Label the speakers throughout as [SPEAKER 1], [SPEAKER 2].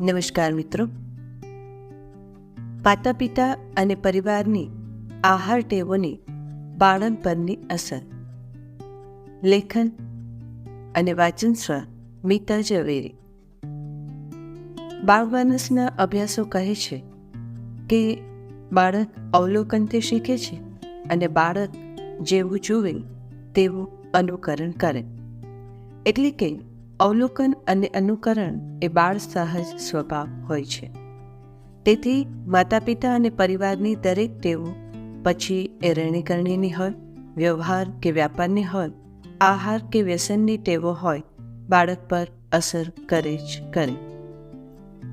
[SPEAKER 1] નમસ્કાર મિત્રો. માતા પિતા અને પરિવારની આહાર ટેવોની બાળન પરની અસર. લેખન અને વાચન સ્વ મીતા ઝવેરી. બાળમાનસના અભ્યાસો કહે છે કે બાળક અવલોકનથી શીખે છે અને બાળક જેવું જુએ તેવું અનુકરણ કરે. એટલે કે અવલોકન અને અનુકરણ એ બાળ સહજ સ્વભાવ હોય છે. તેથી માતા પિતા અને પરિવારની દરેક ટેવો પછી એ રહેણીકરણીની હોય, વ્યવહાર કે વ્યાપારની હોય, આહાર કે વ્યસનની ટેવો હોય, બાળક પર અસર કરે જ કરે.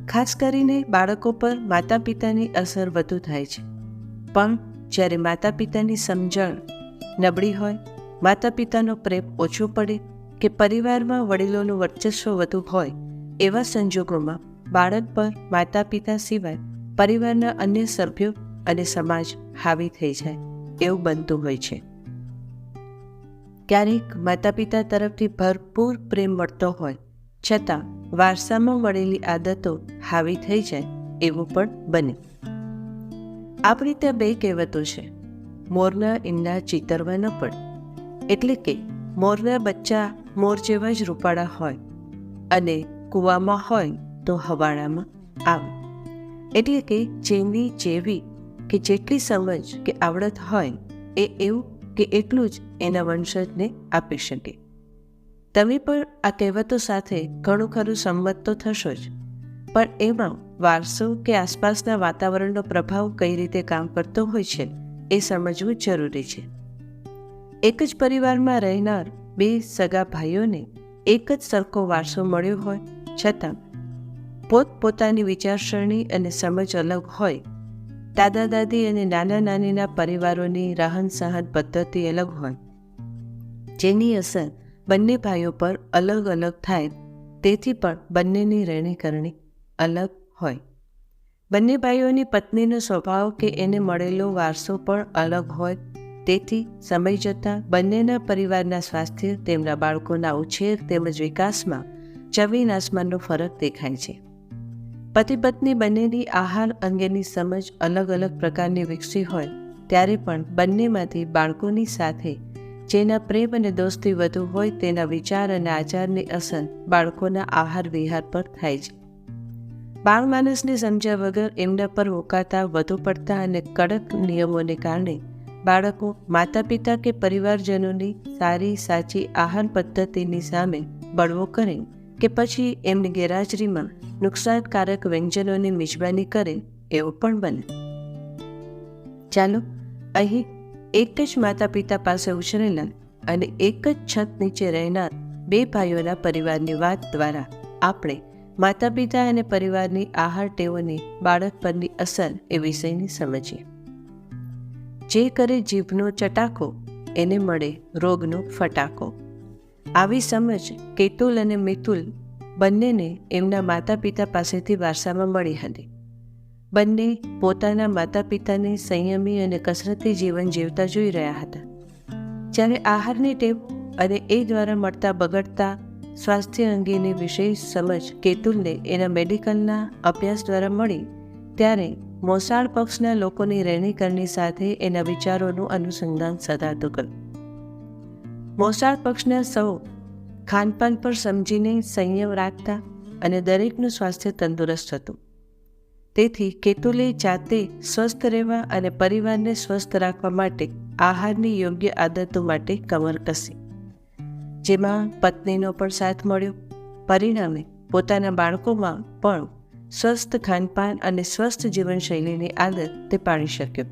[SPEAKER 1] ખાસ કરીને બાળકો પર માતા પિતાની અસર વધુ થાય છે. પણ જ્યારે માતા પિતાની સમજણ નબળી હોય માતા પિતાનો પ્રેમ ઓછો પડે કે પરિવારમાં વડીલોનું વર્ચસ્વ વધુ હોય એવા સંજોગોમાં બાળક પર માતા પિતા સિવાય પરિવારના અન્ય સભ્યો અને સમાજ હાવી થઈ જાય એવું બનતું હોય છે. ક્યારેક માતા પિતા તરફથી ભરપૂર પ્રેમ મળતો હોય છતાં વારસામાં મળેલી આદતો હાવી થઈ જાય એવું પણ બને. આપણી ત્યાં બે કહેવતો છે. મોરના ઈંડા ચિતરવા પડે એટલે કે મોરના બચ્ચા મોર જેવા જ રૂપાળા હોય અને કૂવામાં હોય તો હવાડામાં આવે. એટલે કે જેની જેવી કે જેટલી સમજ કે આવડત હોય એ એવું કે એટલું જ એના વંશજને આપી શકે. તમે પણ આ કહેવતો સાથે ઘણું ખરું સંમત તો થશો જ, પણ એમાં વારસો કે આસપાસના વાતાવરણનો પ્રભાવ કઈ રીતે કામ કરતો હોય છે એ સમજવું જરૂરી છે. એક જ પરિવારમાં રહેનાર બે સગા ભાઈઓને એક જ સરખો વારસો મળ્યો હોય, છતાં પોતપોતાની વિચારસરણી અને સમજ અલગ હોય. દાદા દાદી અને નાના નાનીના પરિવારોની રહન સહન પદ્ધતિ અલગ હોય. જેની અસર બંને ભાઈઓ પર અલગ અલગ થાય, તેથી પણ બંનેની રહેણીકરણી અલગ હોય. બંને ભાઈઓની પત્નીનો સ્વભાવ કે એને મળેલો વારસો પણ અલગ હોય તેથી સમય જતાં બંનેના પરિવારના સ્વાસ્થ્ય, તેમના બાળકોના ઉછેર તેમજ વિકાસમાં જમીન આસમાનનો ફરક દેખાય છે. પતિ પત્ની બંનેની આહાર અંગેની સમજ અલગ અલગ પ્રકારની વિકસી હોય ત્યારે પણ બંનેમાંથી બાળકોની સાથે જેના પ્રેમ અને દોસ્તી વધુ હોય તેના વિચાર અને આચારની અસર બાળકોના આહાર વિહાર પર થાય છે. બાળ માણસને સમજ્યા વગર એમના પર મુકાતા વધુ પડતા અને કડક નિયમોને કારણે બાળકો માતા પિતા કે પરિવારજનોની સારી, સાચી, આહાર પદ્ધતિની સામે બળવો કરે કે પછી એમની ગેરહાજરીમાં નુકસાનકારક વ્યંજનોની મિજબાની કરે એવું પણ બને. ચાલો, અહીં એક જ માતા પિતા પાસે ઉછરેલા અને એક જ છત નીચે રહેનાર બે ભાઈઓના પરિવારની વાત દ્વારા આપણે માતા પિતા અને પરિવારની આહાર ટેવોની બાળક પરની અસર એ વિષયની સમજીએ. જે કરે જીભનો ચટાકો, એને મળે રોગનો ફટાકો. આવી સમજ કેતુલ અને મિતુલ બંનેને એમના માતા પિતા પાસેથી વારસામાં મળી હતી. બંને પોતાના માતા પિતાને સંયમી અને કસરતી જીવન જીવતા જોઈ રહ્યા હતા. જ્યારે આહારની ટેવ અને એ દ્વારા મળતા બગડતા સ્વાસ્થ્ય અંગેની વિશેષ સમજ કેતુલને એના મેડિકલના અભ્યાસ દ્વારા મળી, ત્યારે મોસાળ પક્ષના લોકોની રહેણીકરણી સાથે એના વિચારોનું અનુસંધાન સધાતું કર્યું મોસાળ પક્ષના સૌ ખાનપાન પર સમજીને સંયમ રાખતા અને દરેકનું સ્વાસ્થ્ય તંદુરસ્ત હતું. તેથી કેતુલે જાતે સ્વસ્થ રહેવા અને પરિવારને સ્વસ્થ રાખવા માટે આહારની યોગ્ય આદતો માટે કમર કસી, જેમાં પત્નીનો પણ સાથ મળ્યો. પરિણામે પોતાના બાળકોમાં પણ સ્વસ્થ ખાનપાન અને સ્વસ્થ જીવનશૈલીની આદત તે પાડી શક્યો.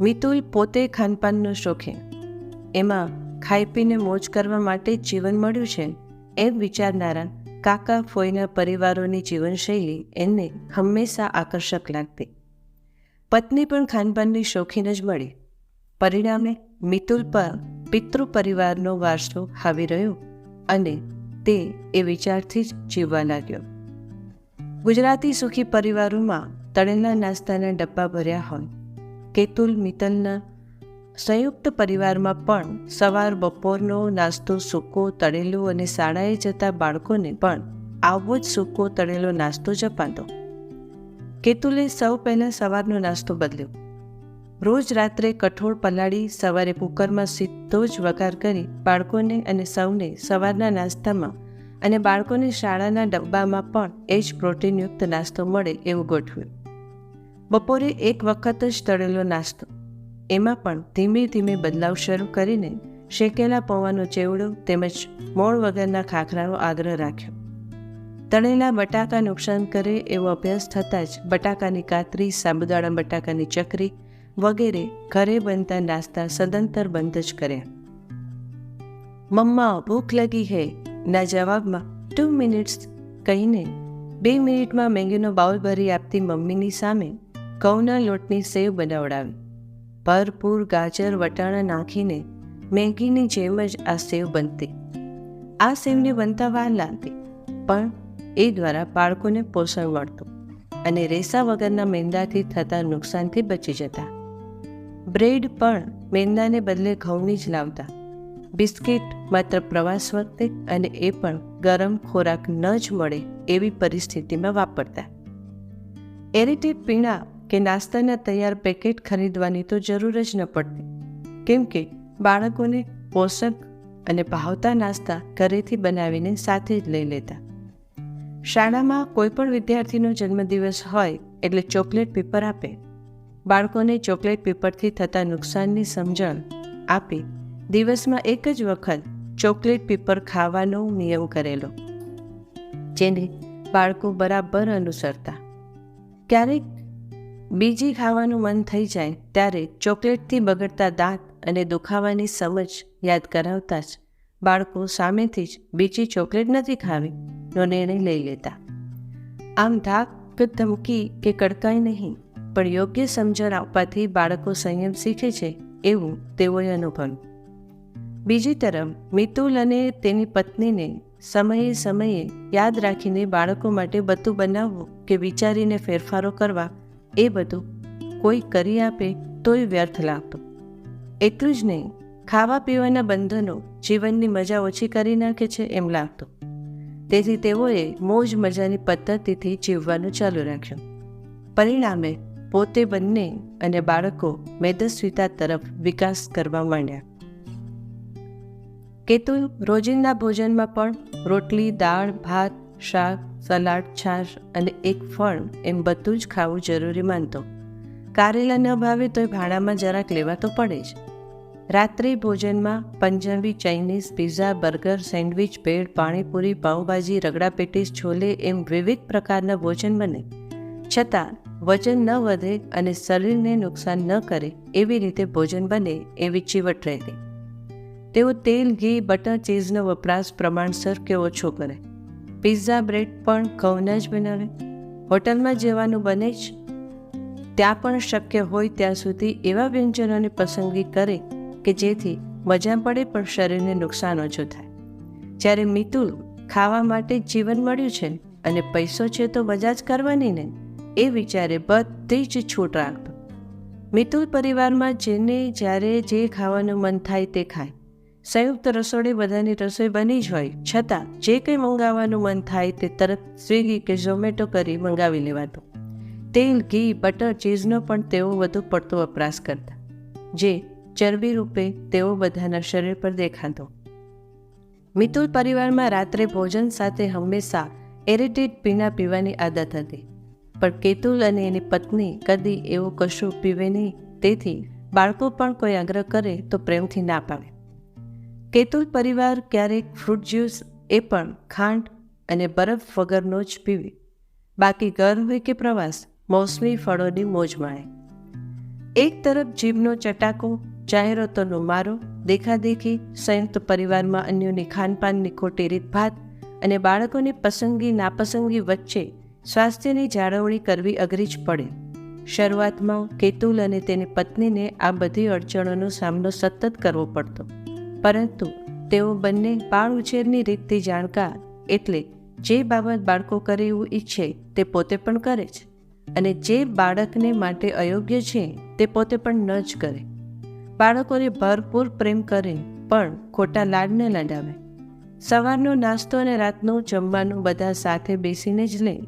[SPEAKER 1] મિતુલ પોતે ખાનપાનનો શોખીન એમાં ખાઈ પીને મોજ કરવા માટે જીવન મળ્યું છે એમ વિચારનારા કાકા ફોઈના પરિવારોની જીવનશૈલી એને હંમેશા આકર્ષક લાગતી. પત્ની પણ ખાનપાનની શોખીન જ મળી. પરિણામે મિતુલ પર પિતૃ પરિવારનો વારસો આવી રહ્યો અને તે એ વિચારથી જ જીવવા લાગ્યો. ગુજરાતી સુખી પરિવારોમાં તળેલા નાસ્તાના ડબ્બા ભર્યા હોય, કેતુલ મિત્તલના સંયુક્ત પરિવારમાં પણ સવાર બપોરનો નાસ્તો સૂકો, તળેલો અને શાળાએ જતા બાળકોને પણ આવો જ સૂકો, તળેલો નાસ્તો જપાતો. કેતુલે સૌ પહેલાં સવારનો નાસ્તો બદલ્યો. રોજ રાત્રે કઠોળ પલાળી સવારે કુકરમાં સીધો જ વઘાર કરી બાળકોને અને સૌને સવારના નાસ્તામાં અને બાળકોને શાળાના ડબ્બામાં પણ એ જ પ્રોટીનયુક્ત નાસ્તો મળે એવું ગોઠવ્યું. બપોરે એક વખત જ તળેલો નાસ્તો. એમાં પણ ધીમે ધીમે બદલાવ શરૂ કરીને શેકેલા પૌવાનો ચેવડો તેમજ મોળ વગરના ખાખરાનો આગ્રહ રાખ્યો. તળેલા બટાકા નુકસાન કરે એવો અભ્યાસ થતાં જ બટાકાની કાતરી, સાબુદાણા બટાકાની ચકરી વગેરે ઘરે બનતા નાસ્તા સદંતર બંધ જ કર્યા. મમ્મા, ભૂખ લગી હે. ના જવાબમાં ટુ મિનિટ્સ કહીને બે મિનિટમાં મેંગીનો બાઉલ ભરી આપતી મમ્મીની સામે ઘઉંના લોટની સેવ બનાવડાવી. ભરપૂર ગાજર, વટાણા નાખીને મેગીની જેમ જ આ સેવ બનતી. આ સેવને બનતા વાર લાગતી, પણ એ દ્વારા બાળકોને પોષણ મળતું અને રેસા વગરના મેંદાથી થતા નુકસાનથી બચી જતા. બ્રેડ પણ મેંદાને બદલે ઘઉંની જ લાવતા. બિસ્કિટ માત્ર પ્રવાસ વખતે અને એ પણ ગરમ ખોરાક ન જ મળે એવી પરિસ્થિતિમાં વાપરતા. એરિટેડ પીણા કે નાસ્તાના તૈયાર પેકેટ ખરીદવાની તો જરૂર જ ન પડતી. કેમ કે બાળકોને પોષક અને ભાવતા નાસ્તા ઘરેથી બનાવીને સાથે જ લઈ લેતા. શાળામાં કોઈ પણ વિદ્યાર્થીનો જન્મદિવસ હોય એટલે ચોકલેટ પેપર આપે. બાળકોને ચોકલેટ પેપરથી થતા નુકસાનની સમજણ આપી દિવસમાં એક જ વખત ચોકલેટ પેપર ખાવાનો નિયમ કરેલો, જેને બાળકો બરાબર અનુસરતા. ક્યારેક બીજી ખાવાનું મન થઈ જાય ત્યારે ચોકલેટથી બગડતા દાંત અને દુખાવાની સમજ યાદ કરાવતા જ બાળકો સામેથી જ બીજી ચોકલેટ નથી ખાવી, નો નિર્ણય લઈ લેતા. આમ ધાક ધમકી કે કડકાઈ નહીં, પણ યોગ્ય સમજણ આપવાથી બાળકો સંયમ શીખે છે એવું તેઓએ અનુભવ્યું. બીજી તરફ, મિતુલ અને તેની પત્નીને સમયે સમયે યાદ રાખીને બાળકો માટે બધું બનાવવું કે વિચારીને ફેરફારો કરવા, એ બધું કોઈ કરી આપે તોય વ્યર્થ લાગતું. એટલું જ નહીં, ખાવા પીવાના બંધનો જીવનની મજા ઓછી કરી નાખે છે એમ લાગતું. તેથી તેઓએ મોજ મજાની પદ્ધતિથી જીવવાનું ચાલુ રાખ્યું. પરિણામે, પોતે બંને અને બાળકો મેદસ્વીતા તરફ વિકાસ કરવા માંડ્યા. કેતુલ રોજિંદા ભોજનમાં પણ રોટલી, દાળ, ભાત, શાક, સલાડ, છાશ અને એક ફળ એમ બધું જ ખાવું જરૂરી માનતો. કારેલા ન ભાવે તોય ભાડામાં જરાક લેવા તો પડે જ. રાત્રે ભોજનમાં Punjabi Chinese, pizza, burger, sandwich, bhel, panipuri, pav bhaji, ragda patties, chole એમ વિવિધ પ્રકારના ભોજન બને. છતાં, વજન ન વધે અને શરીરને નુકસાન ન કરે એવી રીતે ભોજન બને એવી ચીવટ રહેતી તેઓ તેલ, ઘી, બટર, ચીઝનો વપરાશ પ્રમાણસર કે ઓછો કરે. પિઝા, બ્રેડ પણ ઘઉંના જ બનાવે. હોટલમાં જવાનું બને જ. ત્યાં પણ શક્ય હોય ત્યાં સુધી એવા વ્યંજનોની પસંદગી કરે કે જેથી મજા પડે પણ શરીરને નુકસાન ઓછું થાય. જ્યારે મિતુલ ખાવા માટે જીવન મળ્યું છે અને પૈસો છે તો મજા જ કરવાની ને, એ વિચારે બધી જ છૂટ રાખતો મિતુલ પરિવારમાં જેને જ્યારે જે ખાવાનું મન થાય તે ખાય. સંયુક્ત રસોડે બધાની રસોઈ બની જ હોય. છતાં, જે કંઈ મંગાવવાનું મન થાય તે તરત સ્વિગી કે ઝોમેટો કરી મંગાવી લેવાતું તેલ, ઘી, બટર, ચીઝનો પણ તેઓ વધુ પડતો વપરાશ કરતા. જે ચરબી રૂપે તેઓ બધાના શરીર પર દેખાતો. મિતુલ પરિવારમાં રાત્રે ભોજન સાથે હંમેશા એરિટેડ પીણા પીવાની આદત હતી. પણ કેતુલ અને એની પત્ની કદી એવું કશું પીવે નહીં. તેથી બાળકો પણ કોઈ આગ્રહ કરે તો પ્રેમથી ના પાડે. કેતુલ પરિવાર ક્યારેક ફ્રૂટ જ્યુસ એ પણ ખાંડ અને બરફ વગરનો જ પીવે. બાકી ઘર હોય કે પ્રવાસ, મોસમી ફળોની મોજ માણે. એક તરફ જીભનો ચટાકો, જાહેરાતોનો મારો, દેખાદેખી સંયુક્ત પરિવારમાં અન્યોની ખાનપાનની ખોટી રીતભાત અને બાળકોની પસંદગી નાપસંદગી વચ્ચે સ્વાસ્થ્યની જાળવણી કરવી અઘરી જ પડે. શરૂઆતમાં કેતુલ અને તેની પત્નીને આ બધી અડચણોનો સામનો સતત કરવો પડતો. પરંતુ તેઓ બંને બાળ ઉછેરની રીતથી જાણકાર એટલે જે બાબત બાળકો કરે એવું ઈચ્છે તે પોતે પણ કરે છે અને જે બાળકને માટે અયોગ્ય છે તે પોતે પણ ન જ કરે. બાળકોને ભરપૂર પ્રેમ કરે પણ ખોટા લાડ ન લડાવે. સવારનો નાસ્તો અને રાતનું જમવાનું બધા સાથે બેસીને જ લે.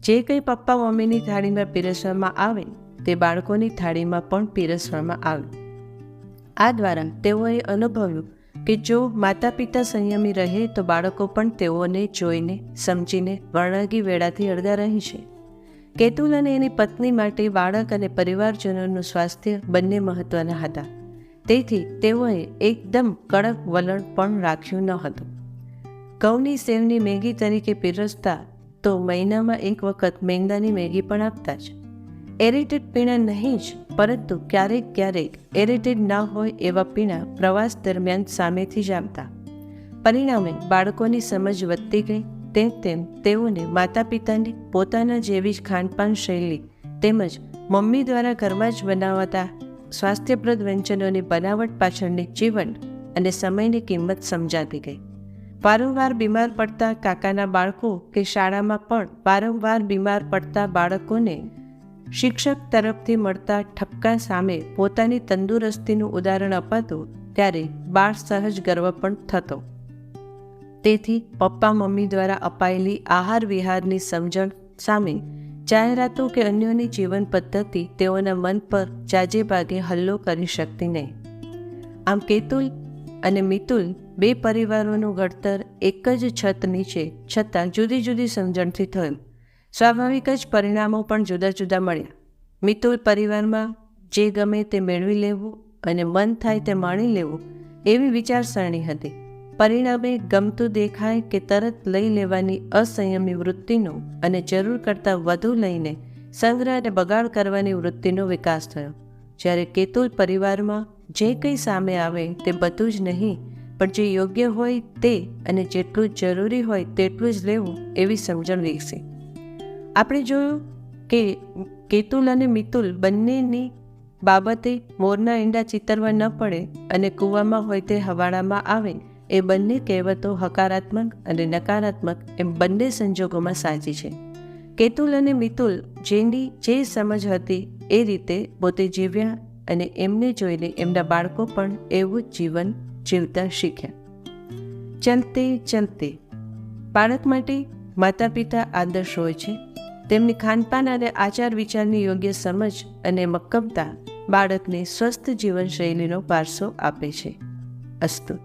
[SPEAKER 1] જે કંઈ પપ્પા મમ્મીની થાળીમાં પીરસવામાં આવે તે બાળકોની થાળીમાં પણ પીરસવામાં આવે. આ દ્વારા તેઓએ અનુભવ્યું કે જો માતા પિતા સંયમી રહે તો બાળકો પણ તેઓને જોઈને, સમજીને વર્ણગી વેળાથી અડધા રહે છે. કેતુલ અને એની પત્ની માટે બાળક અને પરિવારજનોનું સ્વાસ્થ્ય બંને મહત્વના હતા. તેથી તેઓએ એકદમ કડક વલણ પણ રાખ્યું ન હતું. ઘઉંની સેવની મેગી તરીકે પીરસતા તો મહિનામાં એક વખત મેંદાની મેગી પણ આપતા જ. એરિટેડ પીણા નહીં જ, પરંતુ ક્યારેક ક્યારેક એરિટેડ ના હોય એવા પીણા પ્રવાસ દરમિયાન સામેથી જ આવતા. પરિણામે બાળકોની સમજ વધતી ગઈ, તેમ તેમ તેઓને માતા પિતાની પોતાના જેવી જ ખાનપાન શૈલી તેમજ મમ્મી દ્વારા ઘરમાં જ બનાવાતા સ્વાસ્થ્યપ્રદ વ્યંજનોની બનાવટ પાછળની જીવન અને સમયની કિંમત સમજાતી ગઈ. વારંવાર બીમાર પડતા કાકાના બાળકો કે શાળામાં પણ વારંવાર બીમાર પડતા બાળકોને શિક્ષક તરફથી મળતા ઠપકા સામે પોતાની તંદુરસ્તીનું ઉદાહરણ અપાતું ત્યારે બાળ સહજ ગર્વ પણ થતો. તેથી પપ્પા મમ્મી દ્વારા અપાયેલી આહાર વિહારની સમજણ સામે જાહેરાતો કે અન્યોની જીવન પદ્ધતિ તેઓના મન પર જાજે ભાગે હલ્લો કરી શકતી નહીં. આમ કેતુલ અને મિતુલ બે પરિવારોનું ઘડતર એક જ છત નીચે છતાં જુદી જુદી સમજણથી થયું. સ્વાભાવિક જ પરિણામો પણ જુદા જુદા મળ્યા. મિતુલ પરિવારમાં જે ગમે તે મેળવી લેવું અને મન થાય તે માણી લેવું એવી વિચારસરણી હતી. પરિણામે ગમતું દેખાય કે તરત લઈ લેવાની અસંયમી વૃત્તિનો અને જરૂર કરતાં વધુ લઈને સંગ્રહ અને બગાડ કરવાની વૃત્તિનો વિકાસ થયો. જ્યારે કેતુલ પરિવારમાં જે કંઈ સામે આવે તે બધું જ નહીં, પણ જે યોગ્ય હોય તે અને જેટલું જરૂરી હોય તેટલું જ લેવું એવી સમજણ વિકસી. આપણે જોયું કે કેતુલ અને મિતુલ બંનેની બાબતે મોરના ઈંડા ચિતરવા ન પડે અને કૂવામાં હોય તે હવાડામાં આવે. એ બંને કહેવતો હકારાત્મક અને નકારાત્મક એમ બંને સંજોગોમાં સાચી છે. કેતુલ અને મિતુલ જેની જે સમજ હતી એ રીતે પોતે જીવ્યા અને એમને જોઈને એમના બાળકો પણ એવું જ જીવન જીવતા શીખ્યા. ચલતે ચલતે બાળક માટે માતા પિતા આદર્શ હોય છે. તેમની ખાનપાન અને આચાર વિચારની યોગ્ય સમજ અને મક્કમતા બાળકને સ્વસ્થ જીવનશૈલીનો પારસો આપે છે. અસ્તુ.